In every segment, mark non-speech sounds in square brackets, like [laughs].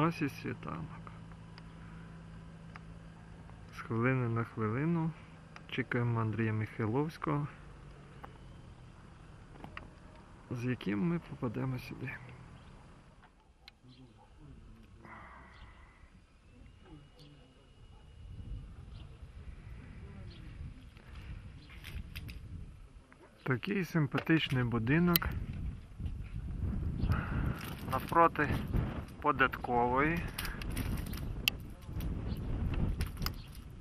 Ось і світанок. З хвилини на хвилину чекаємо Андрія Михайловського, з яким ми попадемо сюди. Такий симпатичний будинок навпроти податкової.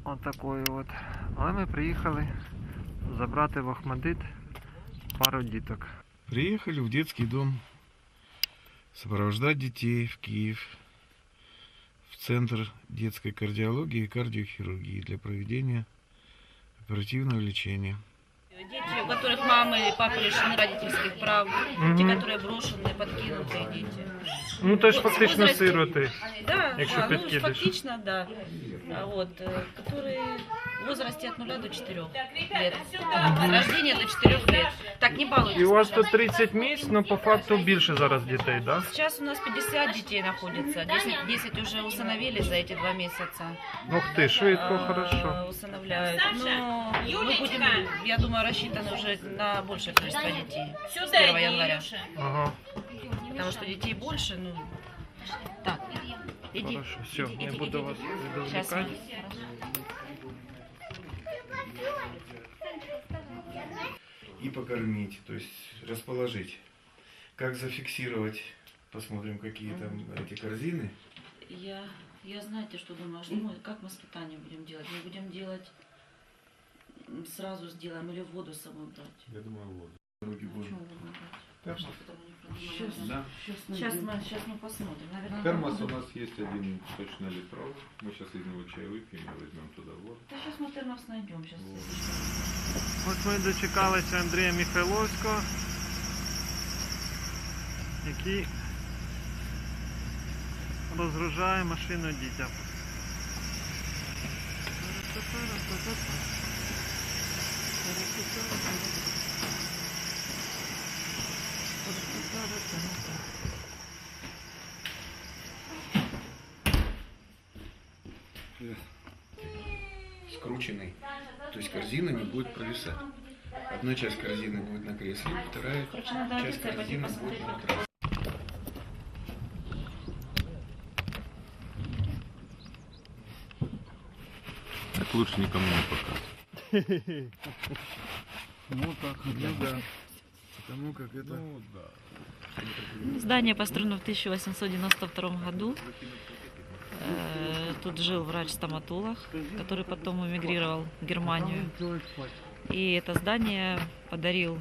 Отакої от. Але ми приїхали забрати в Охмадит пару діток. Приехали в детский дом сопровождать детей в Киев в Центр детской кардиологии и кардиохирургии для проведения оперативного лечения. Дети, у которых мамы или папы лишены родительских прав, те, Мгм. которые брошенные, подкинутые дети. Ну то ж С фактично возрасте- сироти. Да, Якщо да ну, підкидиш. фактично, да. А Вот, э, которые в возрасте от 0 до 4 лет. С рождения до 4 лет. Так, не балуйтесь. І у вас тут пожалуйста. 30 місць, ну по факту більше зараз дітей, да? Сейчас у нас 50 детей находится. 10, 10 уже усыновили за эти два месяца. Ух ти, швидко, А, хорошо. Усыновляют. Но мы будем, я думаю, рассчитаны уже на большее количество детей. С 1 января. Ага, Потому что детей больше, ну... Так, иди. хорошо. Все, Иди, не иди, буду иди. вас відволікати. И покормить, то есть расположить. Как зафиксировать, посмотрим, какие там эти корзины. Я, я знаете, что думаю, что мы, как мы с питанием будем делать? Мы будем делать сразу сделаем или воду с собой брать? Я думаю, вот. Руки Почему будем. воду брать? Что-то мы не продумали. Да. Сейчас мы, сейчас мы посмотрим. Наверное, Термос у нас есть один точно литровый. Мы сейчас из него чай выпьем и возьмем туда воду. Да сейчас мы термос найдем. Сейчас. Ось ми дочекалися Андрія Михайловського, який розгружає машину дітям. Скрученный. То есть корзина не будет провисать. Одна часть корзины будет на кресле, вторая часть корзины будет на трассе. Так лучше никому не показывать. [laughs] Ну так, ну да. Потому как это... Ну да. Здание построено в 1892 году. Э, Тут жил врач-стоматолог, который потом эмигрировал в Германию. И это здание подарил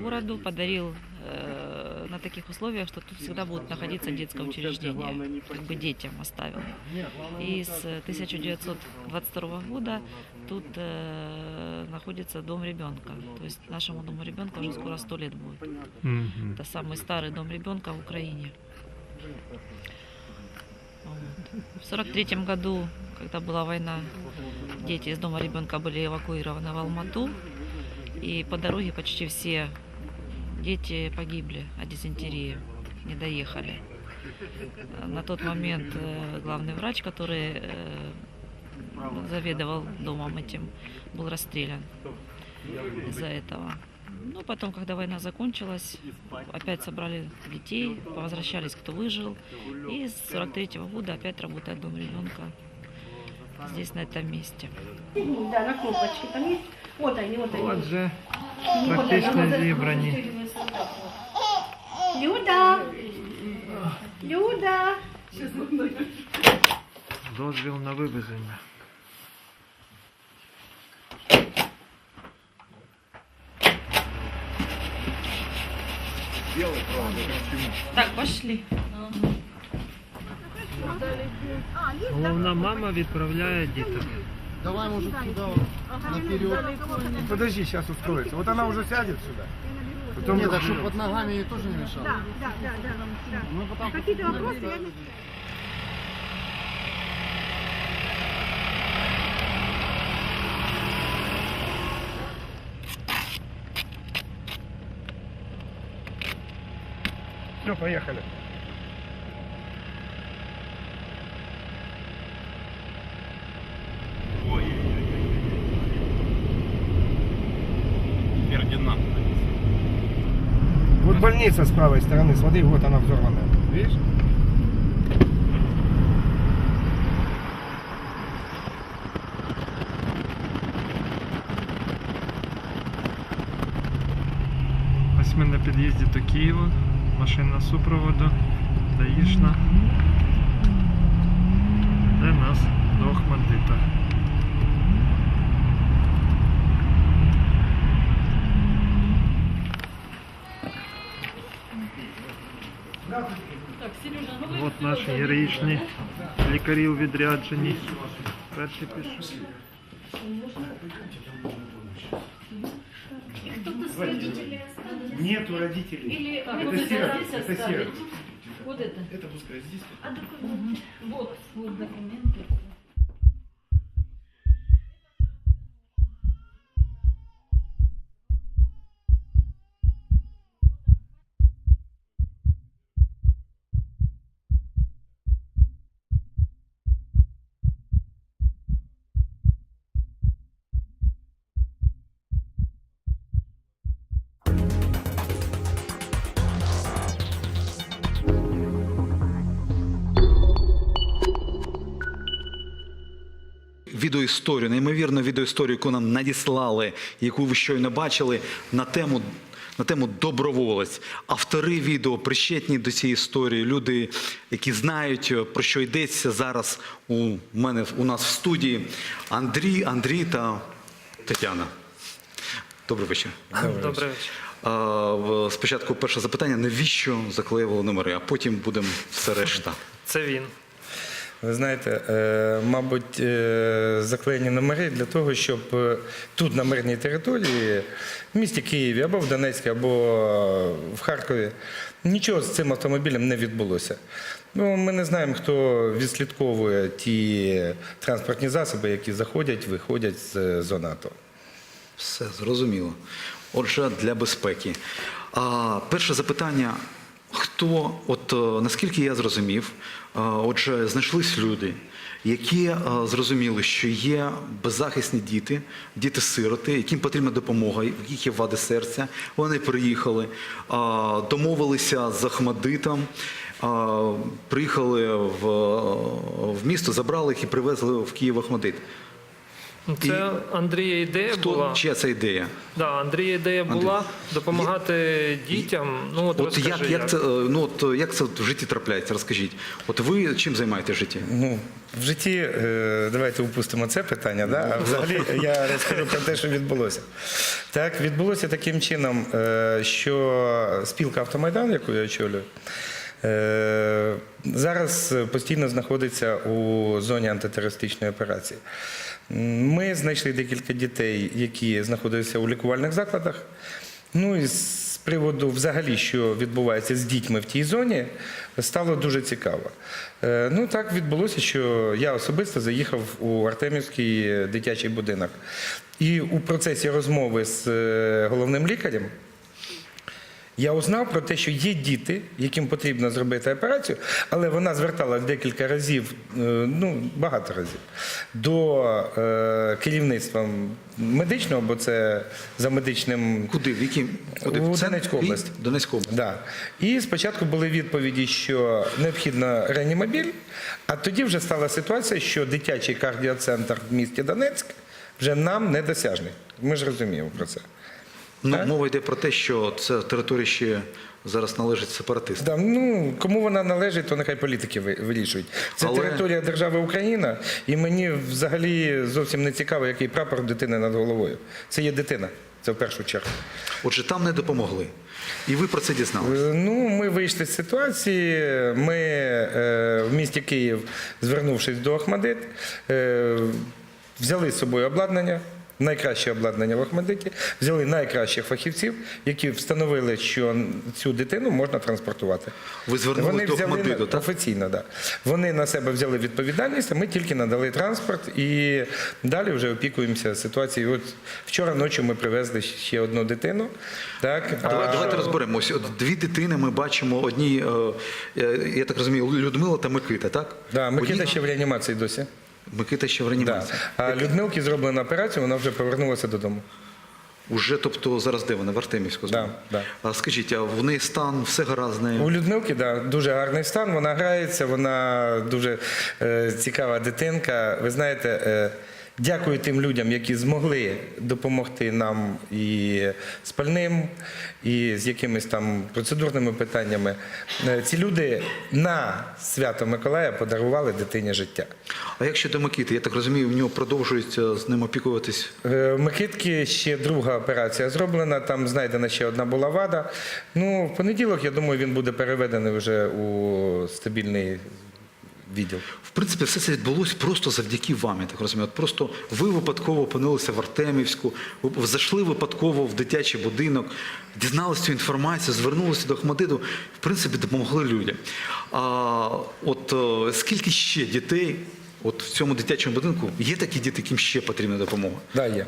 городу, подарил э, на таких условиях, что тут всегда будет находиться детское учреждение, как бы детям оставил. И с 1922 года тут э, находится дом ребенка. То есть нашему дому ребенка уже скоро 100 лет будет. Мгм. Это самый старый дом ребенка в Украине. Вот. В сорок третьем году, когда была война, дети из дома ребенка были эвакуированы в Алмату. И по дороге почти все дети погибли от дизентерии, не доехали. На тот момент э, главный врач, который заведовал домом этим, был расстрелян из-за этого. Ну, потом, когда война закончилась, опять собрали детей, возвращались, кто выжил. И с 43 года опять работает дом ребенка здесь, на этом месте. Да, на кнопочке там есть. Вот они, вот они. Вот практично она. зібрані. Люда! Люда! Дозвіл на вивезення. Так, пошли. Головна мама відправляє діток. Давай, может, туда вот, наперед. Подожди, сейчас устроится. Вот она уже сядет сюда. Потом Нет, так разберем. чтобы под ногами ей тоже не мешало. Да, да, да, да. Ну, потому Какие-то вопросы? Я не... Все, поехали. Вот больница с правой стороны, смотри, вот она взорванная. Видишь? Ось ми на подъезде до Києва. Машина супроводу. Даїшна. Де нас до Охмадита. От наші героїчні лікарі у відрядженні. Перші пішли. Нету родителей. Или Это сироты, это сироты. Вот это. Это пускай здесь. Вот, вот документы. Відеоісторію, неймовірну відеоісторію, яку нам надіслали, яку ви щойно бачили на тему. На тему доброволець. Автори відео причетні до цієї історії, люди, які знають, про що йдеться зараз у мене у нас в студії. Андрій, Андрій та Тетяна. Добрий вечір. Добрий вечір. Спочатку перше запитання: навіщо заклеювали номери, а потім будемо все решта. Це він. Ви знаєте, е, мабуть, е, заклеєні номери для того, щоб е, тут, на мирній території, в місті Києві або в Донецьку, або в Харкові, нічого з цим автомобілем не відбулося. Ну, ми не знаємо, хто відслідковує ті транспортні засоби, які заходять, виходять з зон АТО. Все зрозуміло. Отже, для безпеки. Перше запитання: хто, от е, наскільки я зрозумів, е, отже, знайшлись люди, які е, зрозуміли, що є беззахисні діти, діти-сироти, яким потрібна допомога, в яких є вади серця. Вони приїхали, домовилися з Ахмадитом. Приїхали в місто, забрали їх і привезли в Київ Ахмадит. Це Андрія ідея Хто була. чия це ідея? Да, Андрія ідея була допомагати дітям. Ну от, От розкажи, як, як це, е, ну, от, е, як це в житті трапляється? Розкажіть. От ви чим займаєтесь в житті? Ну, в житті, е, давайте упустимо це питання, да? а взагалі я розкажу про те, що відбулося. Так, відбулося таким чином, що спілка Автомайдан, яку я очолюю, зараз постійно знаходиться у зоні антитерористичної операції. Ми знайшли декілька дітей, які знаходилися у лікувальних закладах. Ну і з приводу взагалі, що відбувається з дітьми в тій зоні, стало дуже цікаво. Е, Ну так відбулося, що я особисто заїхав у Артемівський дитячий будинок. І у процесі розмови з е, головним лікарем я узнав про те, що є діти, яким потрібно зробити операцію, але вона зверталась декілька разів, е, ну багато разів, до е, керівництва медичного, бо це за медичним Куди? В? Куди? В? Донецьку область. Донецьку область. Да. І спочатку були відповіді, що необхідно реанімобіль, а тоді вже стала ситуація, що дитячий кардіоцентр в місті Донецьк вже нам недосяжний. Ми ж розуміємо про це. Ну, мова йде про те, що це територія ще зараз належить сепаратистам. Да, ну, кому вона належить, то нехай політики вирішують. Це Але- територія держави Україна, і мені взагалі зовсім не цікаво, який прапор дитини над головою. Це є дитина, це в першу чергу. Отже, там не допомогли. І ви про це дізналися. Е, Ну, ми вийшли з ситуації. Ми е, в місті Київ, звернувшись до Ахмадит, е, взяли з собою обладнання. Найкраще обладнання в Ахмадиті, взяли найкращих фахівців, які встановили, що цю дитину можна транспортувати. Ви звернулись до взяли так? Офіційно, так. Вони на себе взяли відповідальність, а ми тільки надали транспорт і далі вже опікуємося ситуацією. От вчора ночі ми привезли ще одну дитину. Так, Давай, а- давайте розберемось. От дві дитини ми бачимо. Одні, е, е, я так розумію, Людмила та Микита, так? Да, Микита Одні- ще в реанімації досі. Микита ще в реанімації. А Людмилки зроблена операція, вона вже повернулася додому. Уже, тобто зараз де вона? В Артемівську? Да, да. А скажіть, а в неї стан, все гаразд з нею? У Людмилки да, дуже гарний стан, вона грається, вона дуже е, цікава дитинка. Ви знаєте, е, дякую тим людям, які змогли допомогти нам і з пальним, і з якимись там процедурними питаннями. Е, ці люди на свято Миколая подарували дитині життя. А як щодо Микити? Я так розумію, в нього продовжують е, з ним опікуватись. Е, Микитки ще друга операція зроблена, там знайдена ще одна була вада. Ну, в понеділок, я думаю, він буде переведений вже у стабільний відділ. В принципі, все це відбулося просто завдяки вам, я так розумію. От просто ви випадково опинилися в Артемівську, ви зайшли випадково в дитячий будинок, дізналися цю інформацію, звернулися до Ахмадиду, в принципі, допомогли людям. А от е, скільки ще дітей от в цьому дитячому будинку є такі діти, яким ще потрібна допомога? Да, є.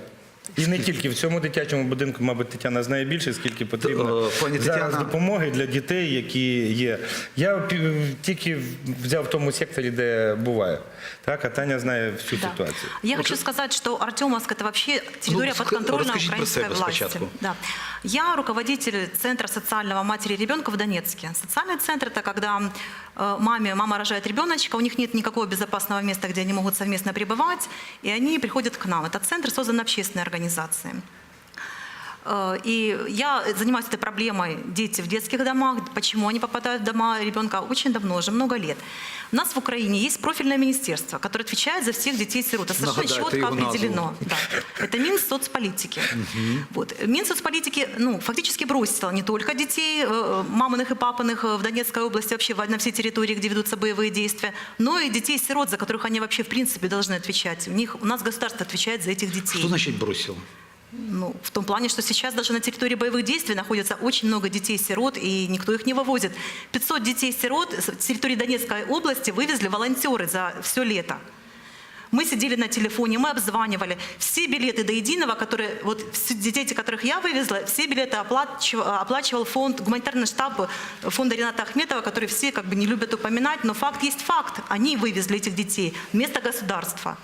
І не тільки в цьому дитячому будинку, мабуть, Тетяна знає більше, скільки потрібно Е, пані зараз Тетяна- допомоги для дітей, які є. Я пі- тільки взяв в тому секторі, де буваю. Так, а Таня знає всю Да. ситуацію. Я хочу сказать, что Артемовск это вообще территория Ну, подконтрольна расскажите про украинской себя власти. спочатку. Да. Я руководитель Центра социального матери и ребенка в Донецке. Социальный центр это когда э, маме, мама рожает ребеночка, у них нет никакого безопасного места, где они могут совместно пребывать, и они приходят к нам. Этот центр создан общественной организацией. Э, И я занимаюсь этой проблемой дети в детских домах. Почему они попадают в дома ребенка очень давно, уже много лет. У нас в Украине есть профильное министерство, которое отвечает за всех детей-сирот. Это совершенно Нагадайте четко его назву. определено. Да. Это Минсоцполитики. Вот. Минсоцполитики ну, фактически бросила не только детей, э, маминых и папиных э, в Донецкой области, вообще в- на всей территории, где ведутся боевые действия, но и детей-сирот, за которых они вообще в принципе должны отвечать. У, них, у нас государство отвечает за этих детей. Що значить бросило? Ну, в том плане, что сейчас даже на территории боевых действий находится очень много детей-сирот, и никто их не вывозит. 500 детей-сирот с территории Донецкой области вывезли волонтеры за все лето. Мы сидели на телефоне, мы обзванивали. Все билеты до единого, которые, вот дети, которых я вывезла, все билеты оплачивал, оплачивал фонд, гуманитарный штаб фонда Рената Ахметова, который все как бы не любят упоминать, но факт есть факт. Они вывезли этих детей вместо государства.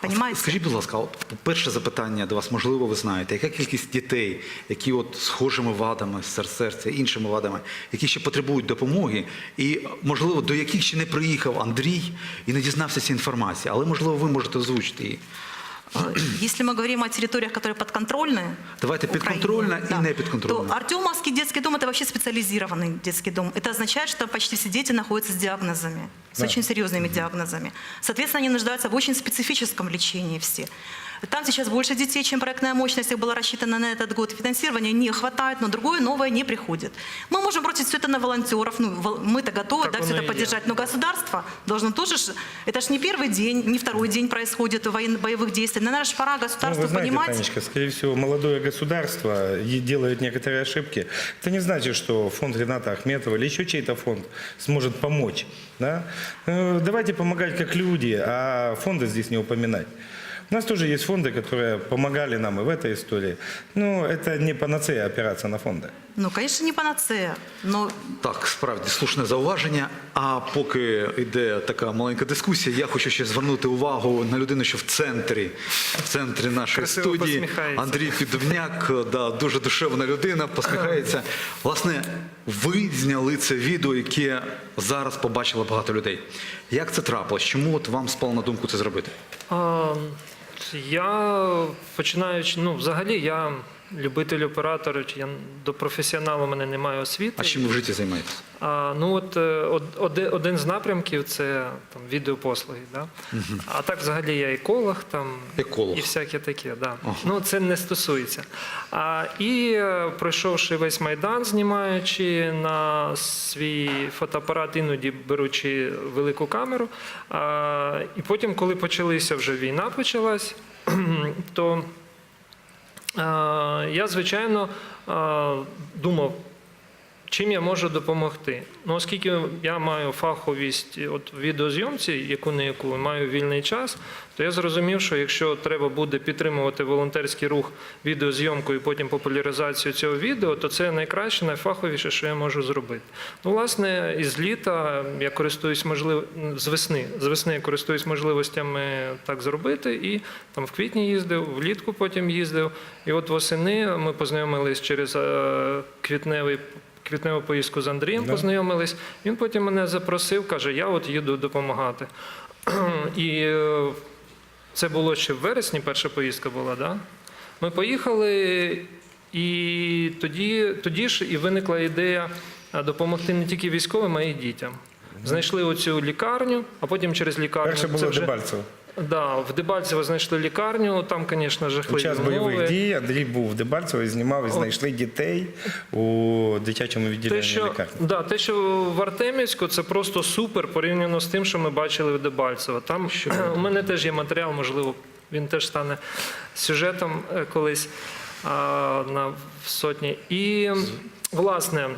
Понимаете? Скажіть, будь ласка, перше запитання до вас, можливо, ви знаєте, яка кількість дітей, які от схожими вадами серце серця, іншими вадами, які ще потребують допомоги, і можливо до яких ще не приїхав Андрій і не дізнався цієї інформації, але можливо ви можете озвучити її. Если мы говорим о территориях, которые подконтрольны, Давайте Украине, підконтрольна і да, не підконтрольна. то Артемовский детский дом – это вообще специализированный детский дом. Это означает, что там почти все дети находятся с диагнозами, с Да. очень серьезными диагнозами. Соответственно, они нуждаются в очень специфическом лечении все. Там сейчас больше детей, чем проектная мощность их была рассчитана на этот год. Финансирования не хватает, но другое новое не приходит. Мы можем бросить все это на волонтеров. Ну, мы-то готовы Так да, все это поддержать. Но государство должно тоже... Это ж не первый день, не второй день происходит военно боевых действий. Наверное, пора Ну, государству вы знаете, понимать... Танечка, скорее всего, молодое государство делает некоторые ошибки. Это не значит, что фонд Рената Ахметова или еще чей-то фонд сможет помочь. Да? Э, Давайте помогать как люди, а фонды здесь не упоминать. У нас тоже есть фонды, которые помогали нам и в этой истории. Но это не панацея опираться на фонды. Ну, конечно, не панацея, но Так, справді слушне зауваження. А поки йде така маленька дискусія, я хочу ще звернути увагу на людину, що в центрі, в центрі нашої Красиво студії посміхається. Андрій Підовняк, да, дуже душевна людина, посміхається. Власне, ви зняли це відео, яке зараз побачило багато людей. Як це трапилось? Чому от вам спало на думку це зробити? А, я починаючи, ну, взагалі, я любитель оператор, я до професіоналу в мене немає освіти. А чим ви в житті займаєтесь? А, ну от е, од- один з напрямків це там відеопослуги. Да? А так взагалі я еколог там Еколог. і всяке таке. Да. Ага. Ну це не стосується. А, і е, пройшовши весь майдан, знімаючи на свій фотоапарат, іноді беручи велику камеру. А, і потім, коли почалися вже війна, почалась, [clears throat] то я звичайно е, думав. Чим я можу допомогти. Ну, оскільки я маю фаховість от, в відеозйомці, яку не яку маю вільний час, то я зрозумів, що якщо треба буде підтримувати волонтерський рух відеозйомкою і потім популяризацію цього відео, то це найкраще, найфаховіше, що я можу зробити. Ну, власне, із літа я користуюсь можлив... з весни. З весни я користуюсь можливостями так зробити. І там в квітні їздив, влітку потім їздив. І от восени ми познайомились через е, квітневий. Квітневу поїздку з Андрієм познайомились. Він потім мене запросив, каже: я от їду допомагати. [clears throat] І е, це було ще в вересні, перша поїздка була, да? Ми поїхали, і тоді, тоді ж і виникла ідея допомогти не тільки військовим, а й дітям. Знайшли оцю лікарню, а потім через лікарню. Перше було це вже- Дебальцево. Да, в Дебальцево знайшли лікарню, там, звісно, жахливі час умови. бойових дій Андрій був в Дебальцево і знімав, і знайшли дітей у дитячому відділенні Те, що, лікарні. да, те, що в Артемівську, це просто супер порівняно з тим, що ми бачили в Дебальцево. Там у мене теж є матеріал, можливо, він теж стане сюжетом е, колись а, на сотні. І власне.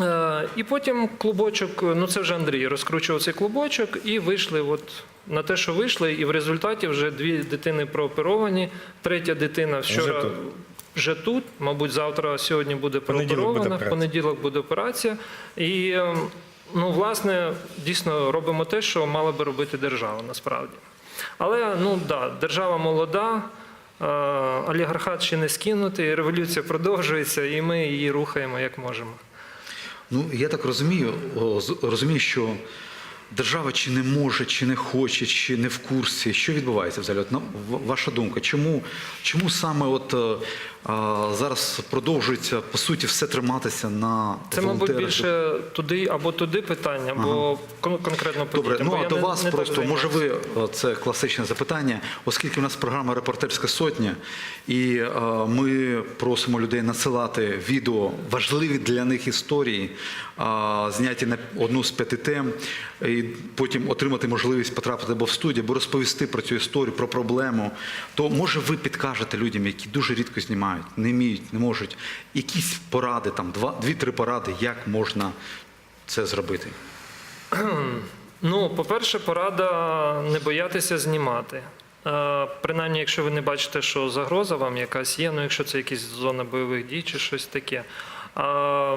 Е, І потім клубочок, ну це вже Андрій розкручував цей клубочок, і вийшли от на те, що вийшли, і в результаті вже дві дитини прооперовані, третя дитина вчора Вже тут. вже тут, мабуть, завтра, сьогодні буде прооперована, в понеділок буде операція. І ем, ну, власне, дійсно робимо те, що мала би робити держава насправді. Але ну да, держава молода. е, Олігархат ще не скинутий, революція продовжується, і ми її рухаємо як можемо. Ну, я так розумію, розумію, що держава чи не може, чи не хоче, чи не в курсі. Що відбувається взагалі? От, ваша думка, чому, чому саме от, е, а, зараз продовжується, по суті, все триматися на Це, мабуть, більше туди або туди питання, бо кон- конкретно Добре, ну а до не- вас не просто може ви це класичне запитання, оскільки у нас програма Репортерська сотня, і е, ми просимо людей надсилати відео важливі для них історії, е, зняті на одну з п'яти тем, і потім отримати можливість потрапити або в студію, або розповісти про цю історію, про проблему. То може ви підкажете людям, які дуже рідко знімають, не вміють, не можуть, якісь поради, там два, дві-три поради, як можна це зробити. [clears throat] Ну, по-перше, порада не боятися знімати. Е, Принаймні, якщо ви не бачите, що загроза вам якась є, ну якщо це якась зона бойових дій чи щось таке. А,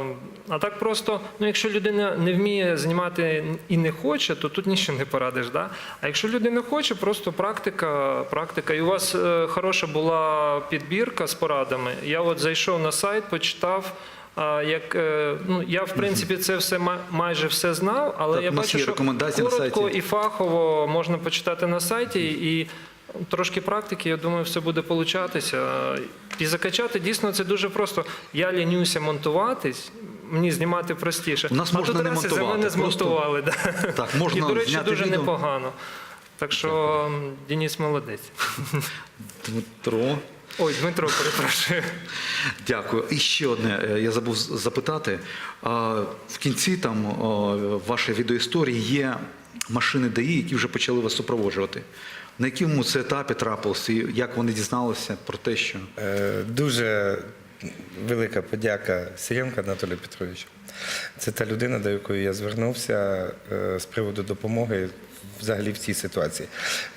а так просто, ну якщо людина не вміє знімати і не хоче, то тут нічого не порадиш. Да? А якщо людина хоче, просто практика, практика. І у вас е, хороша була підбірка з порадами. Я от зайшов на сайт, почитав. А як е, ну я в принципі це все майже все знав, але Так, я бачу, що коротко і фахово можна почитати на сайті, і трошки практики, я думаю, все буде получатися. І закачати дійсно це дуже просто. Я лінюся монтуватись. Мені знімати простіше. У нас а можна тут не раз і за монтувати, мене просто- змонтували. Да. Так, можна і, до речі, зняти дуже відео. непогано. Так що м, Денис молодець. Дмитро. Ой, Дмитро, перепрошую. Дякую. І ще одне, е, я забув з- запитати. А, В кінці там о, вашої відеоісторії є машини ДАІ, які вже почали вас супроводжувати. На якому це етапі трапилося і як вони дізналися про те, що Е, Дуже велика подяка Сіренко Анатолію Петровичу. Це та людина, до якої я звернувся е, з приводу допомоги взагалі в цій ситуації.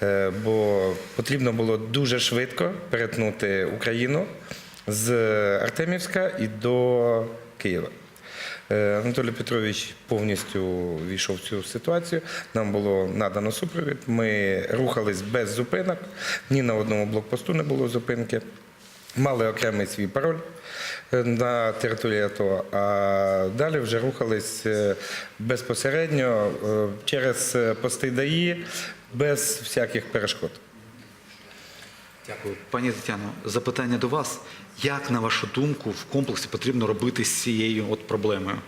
Е, Бо потрібно було дуже швидко перетнути Україну з Артемівська і до Києва. Е, Анатолій Петрович повністю війшов в цю ситуацію. Нам було надано супровід. Ми рухались без зупинок. Ні на одному блокпосту не було зупинки. Мали окремий свій пароль е, на території АТО, а далі вже рухались е, безпосередньо через пости ДАІ без всяких перешкод. Дякую. Пані Тетяно, запитання до вас. Як, на вашу думку, в комплексі потрібно робити з цією от проблемою?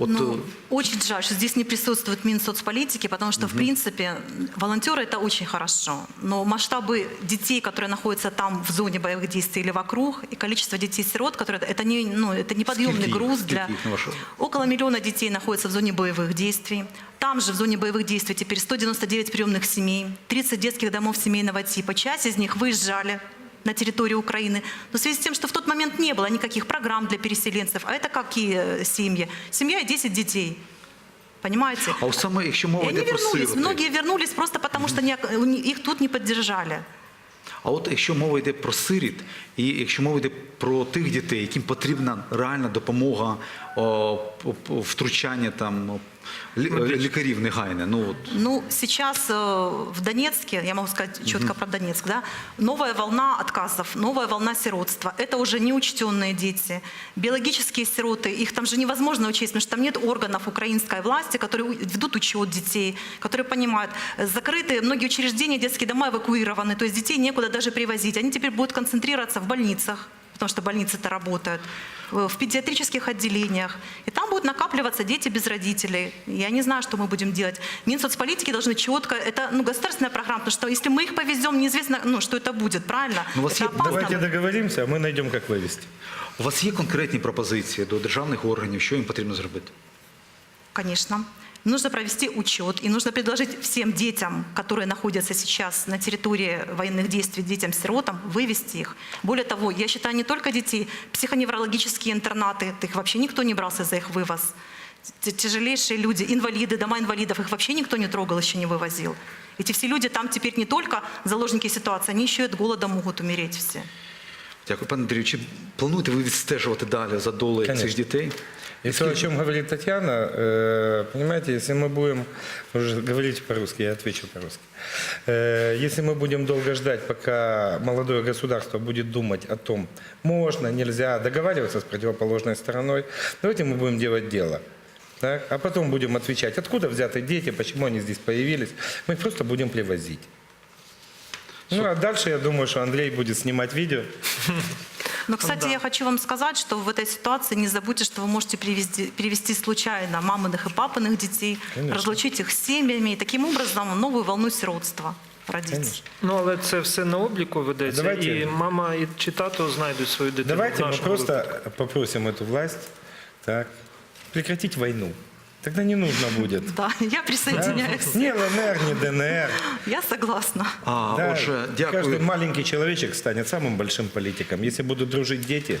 От, Ну, е, очень жаль, что здесь не присутствует Минсоцполитики, потому что, в принципе, волонтеры – это очень хорошо. Но масштабы детей, которые находятся там в зоне боевых действий или вокруг, и количество детей-сирот, которые это не, ну, это неподъемный Скільки їх? груз Скільки для... їх, на вашу- Около миллиона детей находятся в зоне боевых действий. Там же в зоне боевых действий теперь 199 приемных семей, 30 детских домов семейного типа. Часть из них выезжали на территории Украины. Но в связи с тем, что в тот момент не было никаких программ для переселенцев, а это какие э, семьи? Семья и 10 детей. Понимаете? А от саме, якщо И мова они йде про вернулись. сироти, Многие вернулись просто потому, что не- у них- их тут не поддержали. а от якщо мова йде про сиріт, і якщо мова йде про тих дітей, яким потрібна реальна допомога, о, п- п- втручання там о, лі- лікарів негайне. Ну от Ну, сейчас э, в Донецке, я могу сказать четко про Донецк, да, новая волна отказов, новая волна сиротства. Это уже неучтенные дети. Биологические сироты, их там же невозможно учесть, потому что там нет органов украинской власти, которые у- ведут учет детей, которые понимают. Э, Закрыты многие учреждения, детские дома эвакуированы, то есть детей некуда даже привозить. Они теперь будут концентрироваться в больницах, потому что больницы-то работают, э, в педиатрических отделениях. И там будут накапливаться дети без родителей. Я не знаю, что мы будем делать. Минсоцполитики должны четко... Это ну, государственная программа, потому что если мы их повезем, неизвестно, ну, что это будет, правильно? Ну, у вас это є- опасно. Давайте договоримся, а мы найдем, как вывести. у вас є конкретні пропозиції до державних органів, що їм потрібно зробити? Конечно. Нужно провести учет и нужно предложить всем детям, которые находятся сейчас на территории военных действий, детям-сиротам, вывести их. Более того, я считаю не только детей, психоневрологические интернаты, их вообще никто не брался за их вывоз. Т- Тяжелейшие люди, инвалиды, дома инвалидов, их вообще никто не трогал, еще не вывозил. Эти все люди там теперь не только заложники ситуации, они еще и от голода могут умереть все. Дякую, пане Андрію. Чи плануєте ви відстежувати далі за долею Конечно. цих дітей? И то, о чем говорит Татьяна, э, понимаете, если мы будем, уже говорите по-русски, я отвечу по-русски. Э, Если мы будем долго ждать, пока молодое государство будет думать о том, можно, нельзя, договариваться с противоположной стороной, давайте мы будем делать дело. Так? А потом будем отвечать, откуда взяты дети, почему они здесь появились. Мы их просто будем привозить. Ну, а дальше я думаю, что Андрей будет снимать видео. [laughs] Но, кстати, я хочу вам сказать, что в этой ситуации не забудьте, что вы можете перевести, перевести случайно маминых и папиных детей, Конечно. разлучить их с семьями и таким образом новую волну сиротства родить. Конечно. Ну але це все на обліку ведеться, Давайте- і мама і чи тато знайдуть свою дитину. Давайте в мы нашому просто випадку. попросим эту власть так, прекратить войну. Тогда не нужно будет. Да, я Да? присоединяюсь. Ни ЛНР, ни ДНР. Я согласна. А, Да, Каждый маленький человечек станет самым большим политиком. Если будут дружить дети,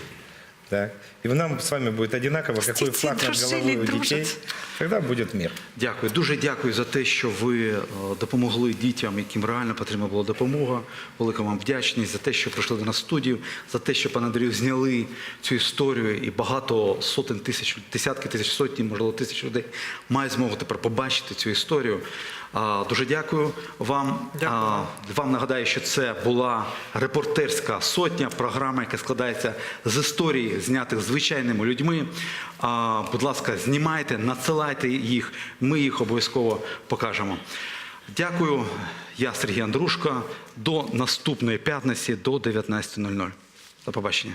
так, и нам с вами будет одинаково, какой Детей флаг над у дружат. детей, тогда будет мир. Дякую. Дуже дякую за те, що ви е, допомогли дітям, яким реально потрібна була допомога. Велика вам вдячність за те, що прийшли до нас в студію, за те, що пане Андрію зняли цю історію, і багато сотень тисяч, десятки тисяч, сотні, можливо, тисяч людей мають змогу тепер побачити цю історію. Дуже дякую вам. Дякую. Вам нагадаю, що це була репортерська сотня, програма, яка складається з історій, знятих звичайними людьми. Будь ласка, знімайте, надсилайте їх. Ми їх обов'язково покажемо. Дякую. Я Сергій Андрушко. До наступної п'ятниці, до 19.00. До побачення.